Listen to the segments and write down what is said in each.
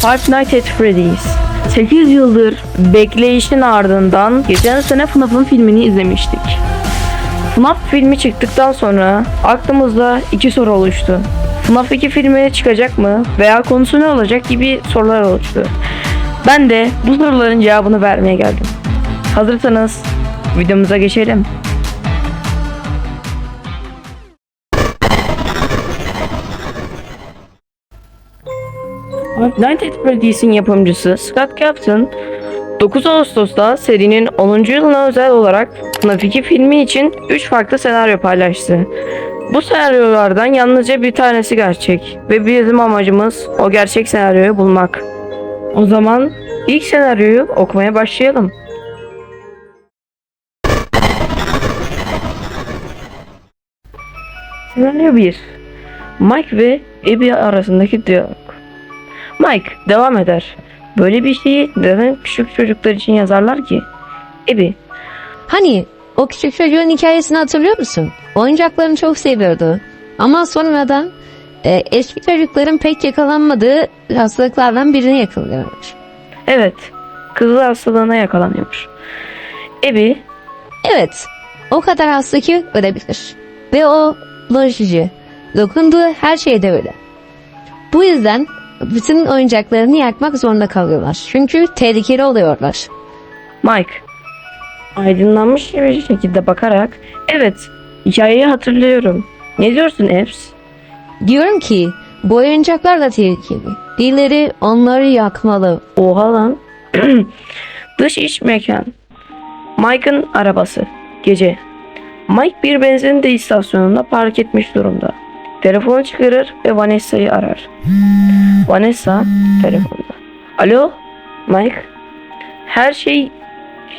Five Nights at Freddy's 8 yıldır bekleyişin ardından geçen sene FNAF'ın filmini izlemiştik. FNAF filmi çıktıktan sonra aklımızda iki soru oluştu. FNAF 2 filmi çıkacak mı veya konusu ne olacak gibi sorular oluştu. Ben de bu soruların cevabını vermeye geldim. Hazırsanız videomuza geçelim. At Freddy's'in yapımcısı Scott Capton 9 Ağustos'ta serinin 10. yılına özel olarak FNAF 2 filmi için 3 farklı senaryo paylaştı. Bu senaryolardan yalnızca bir tanesi gerçek ve bizim amacımız o gerçek senaryoyu bulmak. O zaman ilk senaryoyu okumaya başlayalım. Senaryo 1 Mike ve Abby arasındaki diyalog Mike devam eder. Böyle bir şeyi neden küçük çocuklar için yazarlar ki? Abby Hani o küçük çocuğun hikayesini hatırlıyor musun? Oyuncaklarını çok seviyordu. Ama sonradan e, eski çocukların pek yakalanmadığı hastalıklardan birine yakalıyormuş. evet kızıl hastalığına yakalanıyormuş. Abby Evet, o kadar hasta ki ölebilir. Ve o bulaşıcı. Dokunduğu her şeyde öyle. Bu yüzden bütün oyuncaklarını yakmak zorunda kalıyorlar. Çünkü tehlikeli oluyorlar. Mike aydınlanmış bir şekilde bakarak evet hikayeyi hatırlıyorum. Ne diyorsun Eps? Diyorum ki bu oyuncaklar da tehlikeli. Birileri onları yakmalı. Oha lan. Dış iç mekan. Mike'ın arabası. Gece. Mike bir benzin de istasyonunda park etmiş durumda. Telefonu çıkarır ve Vanessa'yı arar. Vanessa telefonda. Alo Mike. Her şey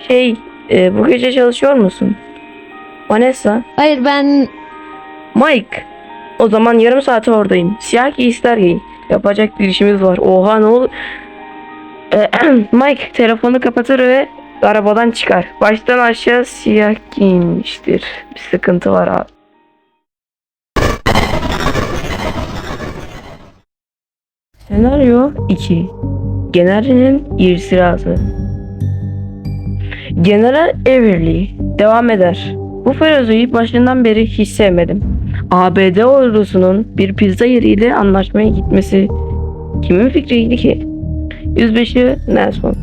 şey e, bu gece çalışıyor musun? Vanessa. Hayır ben Mike. O zaman yarım saate oradayım. Siyah giysiler giy. Yapacak bir işimiz var. Oha ne olur. Ee, Mike telefonu kapatır ve arabadan çıkar. Baştan aşağı siyah giyinmiştir. Bir sıkıntı var abi. Senaryo 2 Generalin irtirazı General Everly devam eder. Bu Ferozo'yu başından beri hiç sevmedim. ABD ordusunun bir pizza yeriyle anlaşmaya gitmesi kimin fikriydi ki? Yüzbaşı Nelson.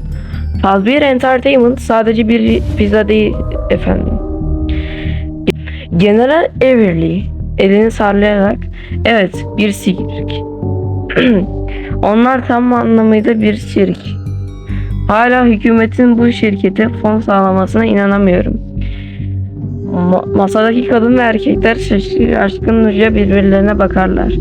Fazbear Entertainment sadece bir pizza değil efendim. General Everly elini sallayarak evet bir sirk. Onlar tam anlamıyla bir sirk. Hala hükümetin bu şirkete fon sağlamasına inanamıyorum. Ma- masadaki kadın ve erkekler şaş- şaşkınca birbirlerine bakarlar.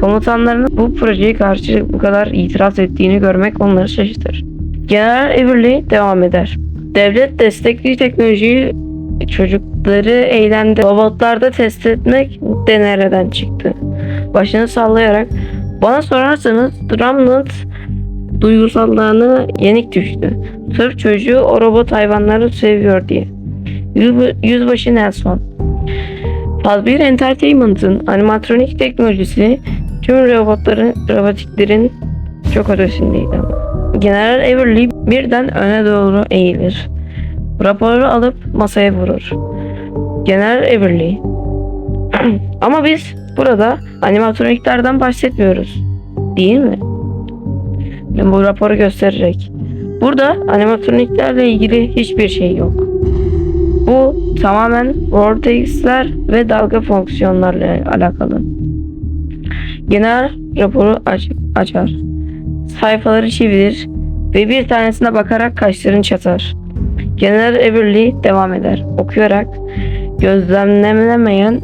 Komutanların bu projeye karşı bu kadar itiraz ettiğini görmek onları şaşırtır. General Everly devam eder. Devlet destekli teknolojiyi çocukları eylemde robotlarda test etmek de nereden çıktı? Başını sallayarak bana sorarsanız Drumland duygusallığını yenik düştü. Sırf çocuğu o robot hayvanları seviyor diye. Yüz- Yüzbaşı Nelson. Fazbear Entertainment'ın animatronik teknolojisi tüm robotların, robotiklerin çok ötesindeydi. General Everly birden öne doğru eğilir. Raporu alıp masaya vurur. General Everly. ama biz burada animatroniklerden bahsetmiyoruz. Değil mi? Ben bu raporu göstererek. Burada animatroniklerle ilgili hiçbir şey yok. Bu tamamen vortexler ve dalga fonksiyonlarla alakalı. Genel raporu aç açar. Sayfaları çevirir ve bir tanesine bakarak kaşlarını çatar. Genel Everly devam eder. Okuyarak gözlemlenemeyen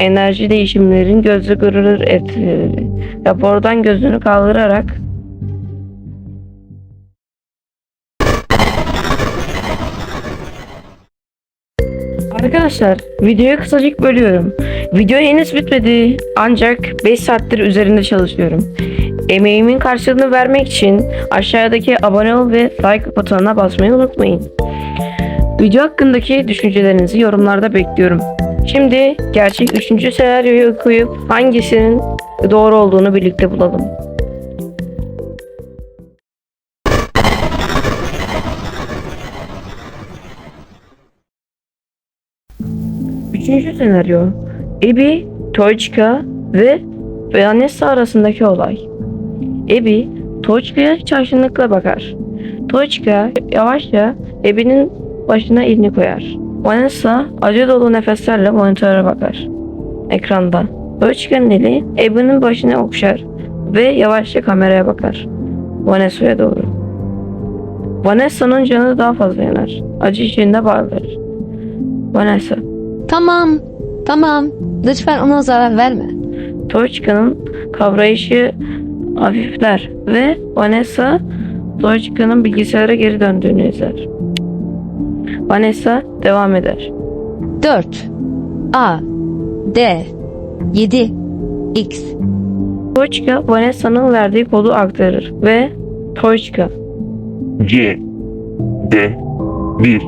enerji değişimlerin gözle görülür etkileri. Rapordan gözünü kaldırarak Arkadaşlar videoyu kısacık bölüyorum. Video henüz bitmedi ancak 5 saattir üzerinde çalışıyorum. Emeğimin karşılığını vermek için aşağıdaki abone ol ve like butonuna basmayı unutmayın. Video hakkındaki düşüncelerinizi yorumlarda bekliyorum. Şimdi gerçek üçüncü senaryoyu okuyup hangisinin doğru olduğunu birlikte bulalım. Üçüncü senaryo. Abby, Toychka ve Vanessa arasındaki olay. Abby, Toychka'ya şaşkınlıkla bakar. Toychka yavaşça Abby'nin başına elini koyar. Vanessa acı dolu nefeslerle monitöre bakar. Ekranda. Toychika'nın eli Ebi'nin başına okşar ve yavaşça kameraya bakar. Vanessa'ya doğru. Vanessa'nın canı daha fazla yanar. Acı içinde bağırır. Vanessa. Tamam, tamam. Lütfen ona zarar verme. Toychika'nın kavrayışı hafifler ve Vanessa Toychika'nın bilgisayara geri döndüğünü izler. Vanessa devam eder. 4 A D 7 X Toychika Vanessa'nın verdiği kodu aktarır ve Toychika C D 1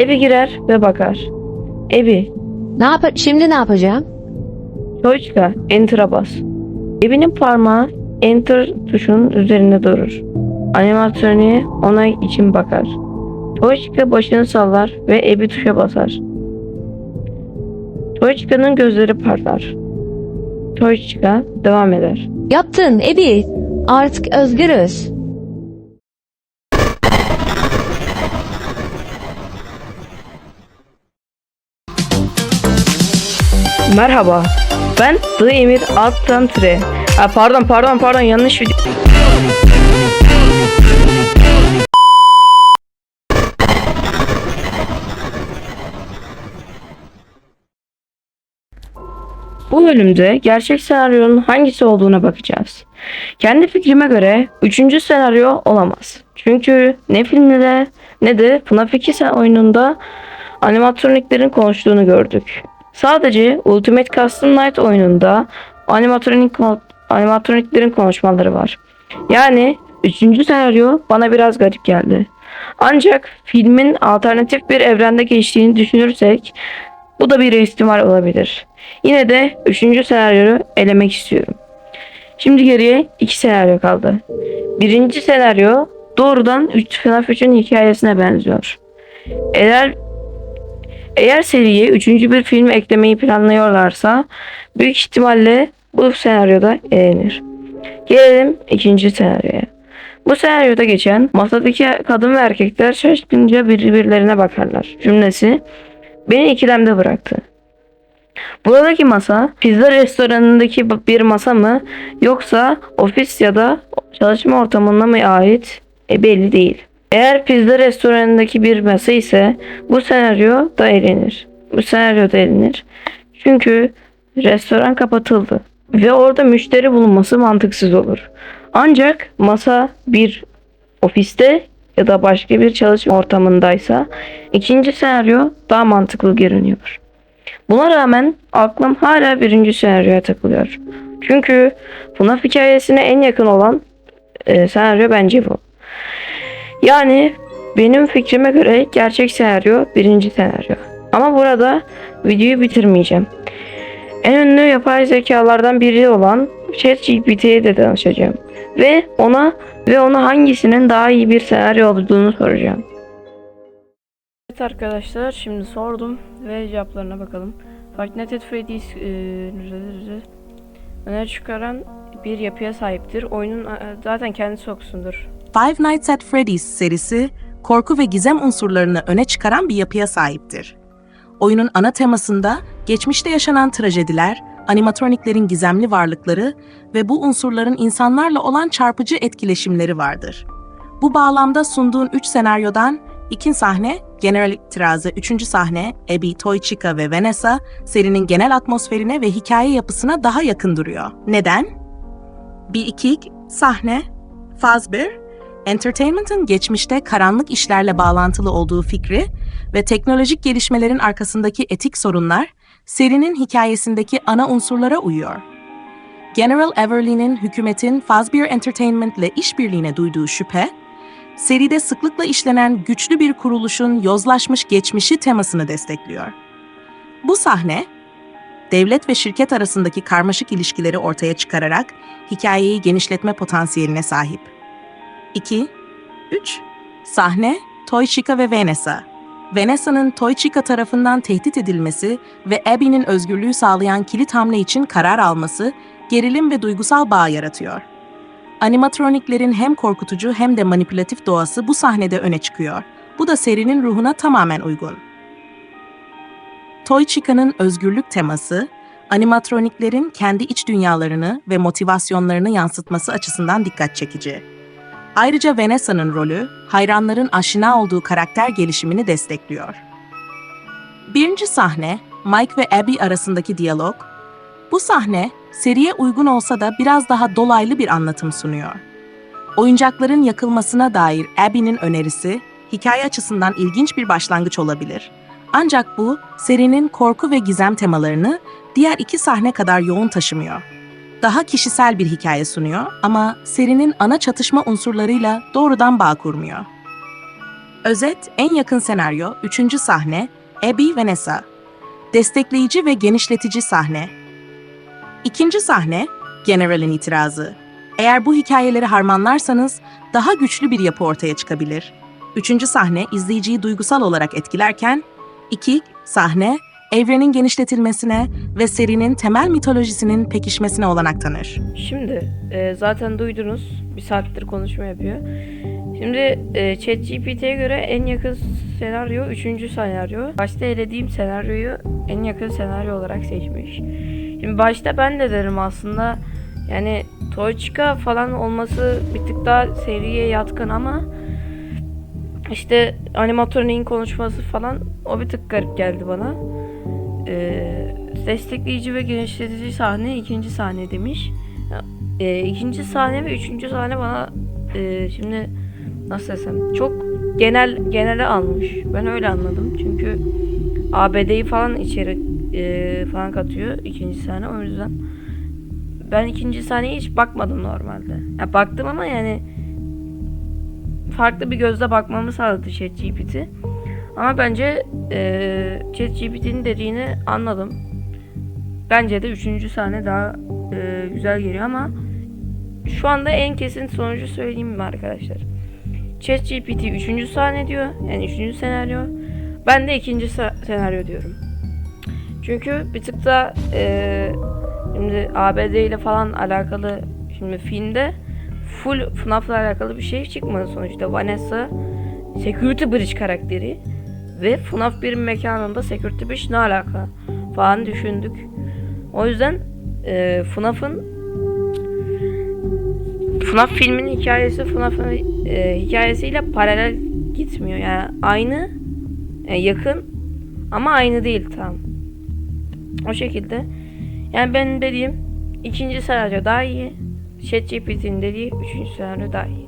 Ebi girer ve bakar. Ebi, Ne yap şimdi ne yapacağım? Toychika Enter'a bas. Ebi'nin parmağı Enter tuşunun üzerinde durur. Animasyonu ona için bakar. Toychika başını sallar ve Ebi tuşa basar. Toychika'nın gözleri parlar. Toychika devam eder. Yaptın Ebi. Artık özgürüz. Merhaba. Ben The Emir Alttan Tire. Ha, pardon pardon pardon yanlış video. Bu bölümde gerçek senaryonun hangisi olduğuna bakacağız. Kendi fikrime göre üçüncü senaryo olamaz. Çünkü ne filmde ne de FNAF 2 sen- oyununda animatroniklerin konuştuğunu gördük. Sadece Ultimate Custom Night oyununda animatronik animatroniklerin konuşmaları var. Yani üçüncü senaryo bana biraz garip geldi. Ancak filmin alternatif bir evrende geçtiğini düşünürsek bu da bir ihtimal olabilir. Yine de üçüncü senaryoyu elemek istiyorum. Şimdi geriye iki senaryo kaldı. Birinci senaryo doğrudan 3 FNAF 3'ün hikayesine benziyor. Eğer eğer seriye üçüncü bir film eklemeyi planlıyorlarsa büyük ihtimalle bu senaryoda elenir. Gelelim ikinci senaryoya. Bu senaryoda geçen masadaki kadın ve erkekler şaşkınca birbirlerine bakarlar cümlesi beni ikilemde bıraktı. Buradaki masa pizza restoranındaki bir masa mı yoksa ofis ya da çalışma ortamına mı ait e, belli değil. Eğer pizza restoranındaki bir masa ise bu senaryo da elenir. Bu senaryo da elenir. Çünkü restoran kapatıldı ve orada müşteri bulunması mantıksız olur. Ancak masa bir ofiste ya da başka bir çalışma ortamındaysa ikinci senaryo daha mantıklı görünüyor. Buna rağmen aklım hala birinci senaryoya takılıyor. Çünkü FNAF hikayesine en yakın olan e, senaryo bence bu. Yani benim fikrime göre gerçek senaryo birinci senaryo. Ama burada videoyu bitirmeyeceğim. En ünlü yapay zekalardan biri olan ChatGPT'ye de danışacağım. Ve ona ve ona hangisinin daha iyi bir senaryo olduğunu soracağım. Evet arkadaşlar şimdi sordum ve cevaplarına bakalım. Five Nights at Freddy's eee, öne çıkaran bir yapıya sahiptir. Oyunun e, zaten kendisi okusundur. Five Nights at Freddy's serisi korku ve gizem unsurlarını öne çıkaran bir yapıya sahiptir. Oyunun ana temasında geçmişte yaşanan trajediler, animatroniklerin gizemli varlıkları ve bu unsurların insanlarla olan çarpıcı etkileşimleri vardır. Bu bağlamda sunduğun 3 senaryodan İkin sahne, genel itirazı 3. sahne, Abby, Toychika ve Vanessa serinin genel atmosferine ve hikaye yapısına daha yakın duruyor. Neden? Bir iki sahne, faz 1, Entertainment'ın geçmişte karanlık işlerle bağlantılı olduğu fikri ve teknolojik gelişmelerin arkasındaki etik sorunlar serinin hikayesindeki ana unsurlara uyuyor. General Everly'nin hükümetin Fazbear Entertainment ile işbirliğine duyduğu şüphe, seride sıklıkla işlenen güçlü bir kuruluşun yozlaşmış geçmişi temasını destekliyor. Bu sahne, devlet ve şirket arasındaki karmaşık ilişkileri ortaya çıkararak hikayeyi genişletme potansiyeline sahip. 2. 3. Sahne, Toychika ve Vanessa. Vanessa'nın Toychica tarafından tehdit edilmesi ve Abby'nin özgürlüğü sağlayan kilit hamle için karar alması gerilim ve duygusal bağ yaratıyor. Animatroniklerin hem korkutucu hem de manipülatif doğası bu sahnede öne çıkıyor. Bu da serinin ruhuna tamamen uygun. Toychica'nın özgürlük teması, animatroniklerin kendi iç dünyalarını ve motivasyonlarını yansıtması açısından dikkat çekici. Ayrıca Vanessa'nın rolü, hayranların aşina olduğu karakter gelişimini destekliyor. Birinci sahne, Mike ve Abby arasındaki diyalog. Bu sahne, seriye uygun olsa da biraz daha dolaylı bir anlatım sunuyor. Oyuncakların yakılmasına dair Abby'nin önerisi, hikaye açısından ilginç bir başlangıç olabilir. Ancak bu, serinin korku ve gizem temalarını diğer iki sahne kadar yoğun taşımıyor. Daha kişisel bir hikaye sunuyor ama serinin ana çatışma unsurlarıyla doğrudan bağ kurmuyor. Özet, en yakın senaryo, üçüncü sahne, Abby Vanessa. Destekleyici ve genişletici sahne. İkinci sahne, General'in itirazı. Eğer bu hikayeleri harmanlarsanız daha güçlü bir yapı ortaya çıkabilir. Üçüncü sahne izleyiciyi duygusal olarak etkilerken, iki sahne evrenin genişletilmesine ve serinin temel mitolojisinin pekişmesine olanak tanır. Şimdi e, zaten duydunuz. Bir saattir konuşma yapıyor. Şimdi e, ChatGPT'ye göre en yakın senaryo 3. senaryo. Başta elediğim senaryoyu en yakın senaryo olarak seçmiş. Şimdi başta ben de derim aslında yani Toychica falan olması bir tık daha seriye yatkın ama işte animatronik'in konuşması falan o bir tık garip geldi bana. Ee, destekleyici ve genişletici sahne ikinci sahne demiş. Ee, ikinci sahne ve üçüncü sahne bana e, şimdi nasıl desem çok genel genele almış. Ben öyle anladım. Çünkü ABD'yi falan içeri e, falan katıyor ikinci sahne. O yüzden ben ikinci sahneye hiç bakmadım normalde. Ya baktım ama yani farklı bir gözle bakmamı sağladı ChatGPT. Ama bence e, dediğini anladım. Bence de üçüncü sahne daha e, güzel geliyor ama şu anda en kesin sonucu söyleyeyim mi arkadaşlar? ChatGPT üçüncü sahne diyor. Yani üçüncü senaryo. Ben de ikinci senaryo diyorum. Çünkü bir tık da e, şimdi ABD ile falan alakalı şimdi filmde full FNAF'la alakalı bir şey çıkmadı sonuçta. Vanessa Security Bridge karakteri ve FNAF bir mekanında Security Bridge ne alaka falan düşündük. O yüzden e, FNAF'ın FNAF filminin hikayesi FNAF'ın e, hikayesiyle paralel gitmiyor. Yani aynı e, yakın ama aynı değil tam. O şekilde. Yani benim dediğim ikinci senaryo daha iyi. ChatGPT'nin dediği üçüncü senaryo daha iyi.